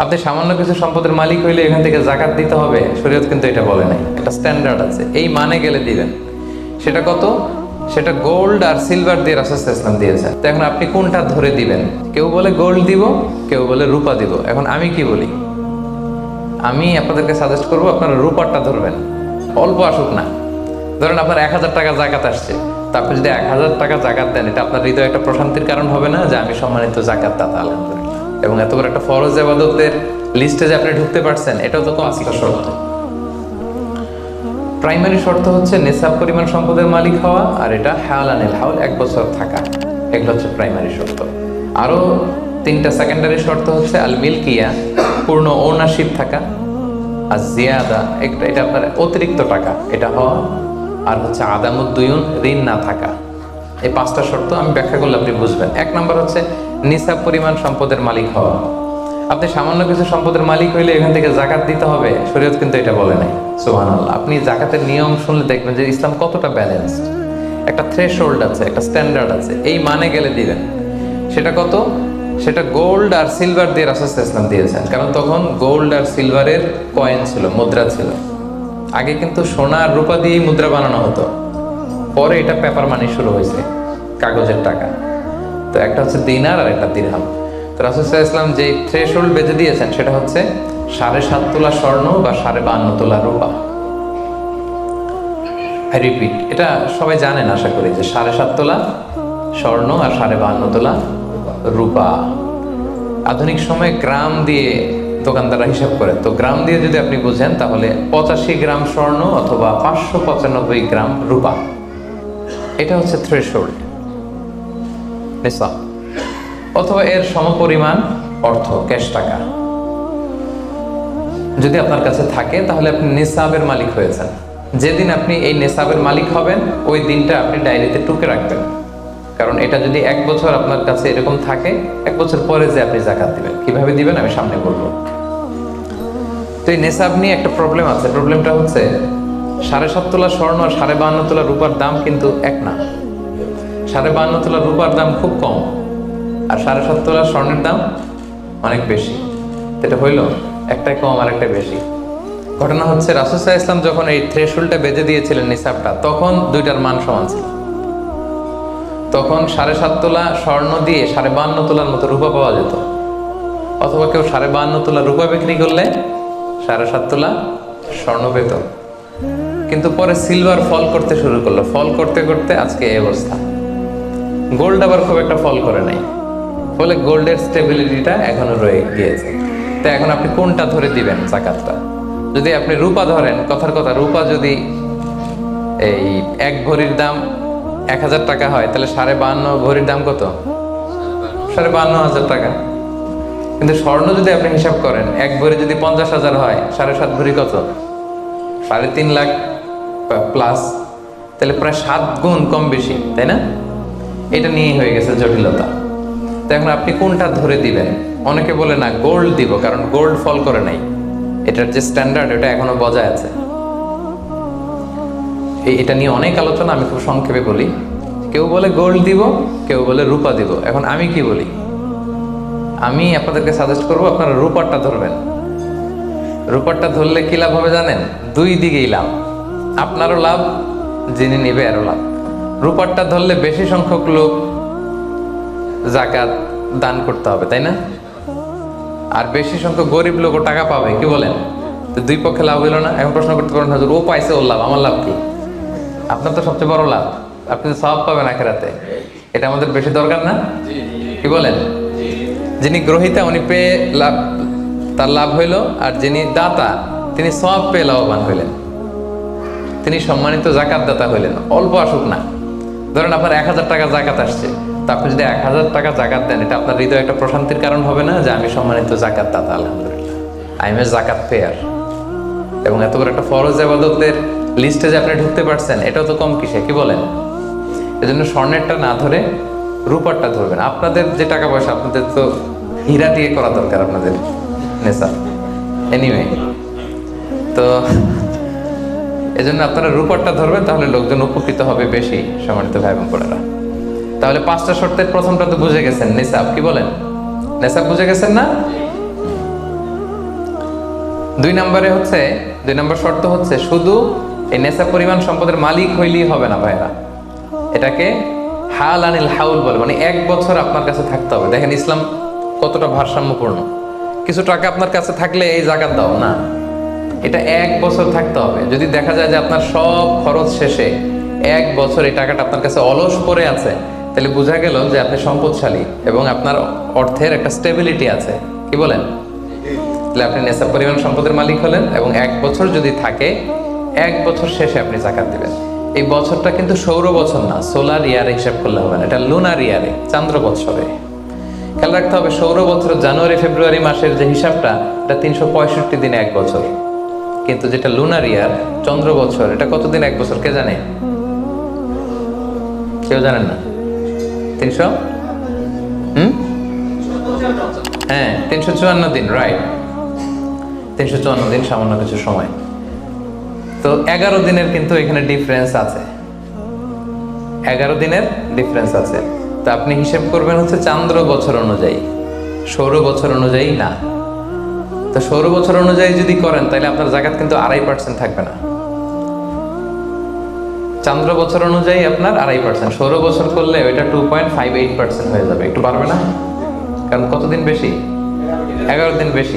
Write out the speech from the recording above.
আপনি সামান্য কিছু সম্পদের মালিক হইলে এখান থেকে জাকাত দিতে হবে, শরীয়ত কিন্তু এটা বলে নাই। একটা স্ট্যান্ডার্ড আছে। এই মানে গেলে দিবেন। সেটা কত? সেটা গোল্ড আর সিলভার দিয়ে রাসুল ইসলাম দিয়েছেন। তো এখন আপনি কোনটা ধরে দিবেন? কেউ বলে গোল্ড দিব, কেউ বলে রূপা দিব। এখন আমি কি বলি? আমি আপনাদেরকে সাজেস্ট করব, আপনারা রূপারটা ধরবেন। অল্প আসুক না। ধরেন আপনার এক হাজার টাকা জাকাত আসছে। তা আপনি যদি এক হাজার টাকা জাকাত দেন, এটা আপনার হৃদয় একটা প্রশান্তির কারণ হবে না? যে আমি সম্মানিত জাকাত দাতা আলহামদুলিল্লাহ। এবং এত বড় একটা ফরজ আবাদতের লিস্টে যে আপনি ঢুকতে পারছেন, এটাও তো কম শর্ত। প্রাইমারি শর্ত হচ্ছে নেশাব পরিমাণ সম্পদের মালিক হওয়া, আর এটা হাওলানিল হাউল, এক বছর থাকা। এগুলো হচ্ছে প্রাইমারি শর্ত। আরও তিনটা সেকেন্ডারি শর্ত হচ্ছে আল মিল্কিয়া পূর্ণ ওনারশিপ থাকা, আর জিয়াদা, একটা এটা আপনার অতিরিক্ত টাকা। এটা হওয়া, আর হচ্ছে আদামুদ্দুয়ুন, ঋণ না থাকা। এই পাঁচটা শর্ত আমি ব্যাখ্যা করলে আপনি বুঝবেন। এক নম্বর হচ্ছে নিসাব পরিমাণ সম্পদের মালিক হওয়া। আপনি সামান্য কিছু সম্পদের মালিক হইলে এখান থেকে জাকাত দিতে হবে, শরীয়ত কিন্তু এটা বলে নাই। সোহান আল্লাহ আপনি জাকাতের নিয়ম শুনলে দেখবেন যে ইসলাম কতটা ব্যালেন্সড একটা থ্রেশ আছে, একটা স্ট্যান্ডার্ড আছে, এই মানে গেলে দিবেন। সেটা কত? সেটা গোল্ড আর সিলভার দিয়ে রাসুল ইসলাম দিয়েছেন, কারণ তখন গোল্ড আর সিলভারের কয়েন ছিল, মুদ্রা ছিল। আগে কিন্তু সোনা আর রূপা দিয়েই মুদ্রা বানানো হতো। পরে এটা পেপার মানি শুরু হয়েছে, কাগজের টাকা। তো একটা হচ্ছে দিনার আর একটা দিরহাম। তো রাসুসাহ ইসলাম যে থ্রেশ হোল্ড বেঁধে দিয়েছেন সেটা হচ্ছে সাড়ে সাত তোলা স্বর্ণ বা সাড়ে বান্ন তোলা রূপা। আই রিপিট এটা সবাই জানেন আশা করি যে সাড়ে সাত তোলা স্বর্ণ আর সাড়ে বান্ন তোলা রূপা। আধুনিক সময়ে গ্রাম দিয়ে দোকানদাররা হিসাব করে। তো গ্রাম দিয়ে যদি আপনি বুঝেন, তাহলে পঁচাশি গ্রাম স্বর্ণ অথবা পাঁচশো পঁচানব্বই গ্রাম রূপা। এটা হচ্ছে থ্রেশোল্ড নিসাব অথবা এর সমপরিমাণ অর্থ, ক্যাশ টাকা। যদি আপনার কাছে থাকে, তাহলে আপনি নিসাবের মালিক হয়েছেন। যেদিন আপনি এই নেশাবের মালিক হবেন, ওই দিনটা আপনি ডায়েরিতে টুকে রাখবেন। কারণ এটা যদি এক বছর আপনার কাছে এরকম থাকে, এক বছর পরে যে আপনি জাকাত দিবেন। কীভাবে দিবেন আমি সামনে বলব। তো এই নেশাব নিয়ে একটা প্রবলেম আছে। প্রবলেমটা হচ্ছে, সাড়ে সাত তোলা স্বর্ণ আর সাড়ে বান্ন তোলা রূপার দাম কিন্তু এক না। সাড়ে বান্ন তোলা রূপার দাম খুব কম, আর সাড়ে সাত তোলা স্বর্ণের দাম অনেক বেশি। এটা হইল একটাই কম আর একটা বেশি। ঘটনা হচ্ছে রাসুসাহ ইসলাম যখন এই থ্রেশুলটা বেঁধে দিয়েছিলেন নিসাবটা, তখন দুইটার মান সমান ছিল। তখন সাড়ে সাত তোলা স্বর্ণ দিয়ে সাড়ে বান্ন তোলার মতো রূপা পাওয়া যেত। অথবা কেউ সাড়ে বান্ন তোলা রূপা বিক্রি করলে সাড়ে সাত তোলা স্বর্ণ পেত। কিন্তু পরে সিলভার ফল করতে শুরু করল। ফল করতে করতে আজকে এই অবস্থা। গোল্ড আবার খুব একটা ফল করে নাই। ফলে গোল্ডের স্টেবিলিটিটা এখনও রয়ে গিয়েছে। তো এখন আপনি কোনটা ধরে দিবেন জাকাতটা? যদি আপনি রূপা ধরেন, কথার কথা, রূপা যদি এই এক ভরির দাম এক হাজার টাকা হয়, তাহলে সাড়ে বান্ন ভরির দাম কত? সাড়ে বান্ন হাজার টাকা। কিন্তু স্বর্ণ যদি আপনি হিসাব করেন, এক ভরি যদি পঞ্চাশ হাজার হয়, সাড়ে সাত ভরি কত? সাড়ে তিন লাখ প্লাস। তাহলে প্রায় সাত গুণ কম বেশি, তাই না? এটা নিয়েই হয়ে গেছে জটিলতা। তো এখন আপনি কোনটা ধরে দিবেন? অনেকে বলে না গোল্ড দিব, কারণ গোল্ড ফল করে নাই। এটার যে স্ট্যান্ডার্ড এটা এখনও বজায় আছে। এটা নিয়ে অনেক আলোচনা আমি খুব সংক্ষেপে বলি। কেউ বলে গোল্ড দিব, কেউ বলে রূপা দিব। এখন আমি কি বলি? আমি আপনাদেরকে সাজেস্ট করব, আপনারা রূপারটা ধরবেন। রূপারটা ধরলে কি লাভ হবে জানেন? দুই দিকেই লাভ। আপনারও লাভ, যিনি নেবে, আরও লাভ। রূপারটা ধরলে বেশি সংখ্যক লোক জাকাত দান করতে হবে, তাই না? আর বেশি সংখ্যক গরিব লোক টাকা পাবে, কি বলেন? তো দুই পক্ষে লাভ হইল না। এখন প্রশ্ন করতে পারেন, হুজুর, ও পাইছে ওর লাভ, আমার লাভ কি? আপনার তো সবচেয়ে বড় লাভ। আপনি তো সব পাবেন আখেরাতে। এটা আমাদের বেশি দরকার না? কি বলেন? যিনি গ্রহিতা, উনি পেয়ে লাভ, তার লাভ হইল। আর যিনি দাতা, তিনি সব পেয়ে লাভবান হইলেন। তিনি সম্মানিত জাকাত দাতা হইলেন। অল্প আসুক না। ধরেন আপনার এক হাজার টাকা জাকাত আসছে, তা আপনি যদি এক হাজার টাকা জাকাত দেন, এটা আপনার হৃদয় একটা প্রশান্তির কারণ হবে না যে আমি সম্মানিত জাকাত দাতা, আলহামদুলিল্লাহ। আই এম এ জাকাত পেয়ার এবং এত বড় একটা ফরজ আবাদতের লিস্টে যে আপনি ঢুকতে পারছেন, এটাও তো কম কিসে, কি বলেন? এজন্য স্বর্ণেরটা না ধরে রূপারটা ধরবেন। আপনাদের যে টাকা পয়সা, আপনাদের তো হীরা দিয়ে করা দরকার আপনাদের, নেশা। এনিওয়ে তো এজন্য আপনারা রূপারটা ধরবেন, তাহলে লোকজন উপকৃত হবে বেশি, সম্মানিত ভাই বোন বোনেরা। তাহলে পাঁচটা শর্তের প্রথমটা তো বুঝে গেছেন, নেশাব, কি বলেন? নেশাব বুঝে গেছেন না? দুই নম্বরে হচ্ছে, দুই নম্বর শর্ত হচ্ছে শুধু এই নেশা পরিমাণ সম্পদের মালিক হইলেই হবে না ভাইরা। এটাকে হাল আনিল হাউল বলে মানে এক বছর আপনার কাছে থাকতে হবে। দেখেন ইসলাম কতটা ভারসাম্যপূর্ণ। কিছু টাকা আপনার কাছে থাকলে এই জাকাত দাও, না? এটা এক বছর থাকতে হবে। যদি দেখা যায় যে আপনার সব খরচ শেষে এক বছর এই টাকাটা আপনার কাছে অলস পড়ে আছে, তাহলে বোঝা গেল যে আপনি সম্পদশালী এবং আপনার অর্থের একটা স্টেবিলিটি আছে। কি বলেন? তাহলে আপনি নেশা পরিমাণ সম্পদের মালিক হলেন এবং এক বছর যদি থাকে, এক বছর শেষে আপনি জাকাত দিবেন। এই বছরটা কিন্তু সৌর বছর না, সোলার ইয়ারে হিসাব করলে হবে না, এটা লুনার ইয়ারে চান্দ্র বছরে খেয়াল রাখতে হবে, সৌর বছর জানুয়ারি, ফেব্রুয়ারি মাসের যে হিসাবটা, এটা তিনশো পঁয়ষট্টি দিনে এক বছর। কিন্তু যেটা লুনার ইয়ার চন্দ্র বছর এটা কতদিন? এক বছর, কে জানে? কেউ জানেন না? তিনশো? হ্যাঁ তিনশো চুয়ান্ন দিন রাইট তিনশো চুয়ান্ন দিন সামান্য কিছু সময়। তো এগারো দিনের কিন্তু এখানে ডিফারেন্স আছে। এগারো দিনের ডিফারেন্স আছে। তো আপনি হিসেব করবেন হচ্ছে চান্দ্র বছর অনুযায়ী। সৌর বছর অনুযায়ী না। তো সৌর বছর অনুযায়ী যদি করেন, তাহলে আপনার জাকাত কিন্তু আড়াই পার্সেন্ট থাকবে না। চান্দ্র বছর অনুযায়ী আপনার আড়াই পার্সেন্ট ষোলো বছর করলে ওইটা two point five eight percent হয়ে যাবে। একটু পারবে না? কারণ কতদিন বেশি? এগারো দিন বেশি।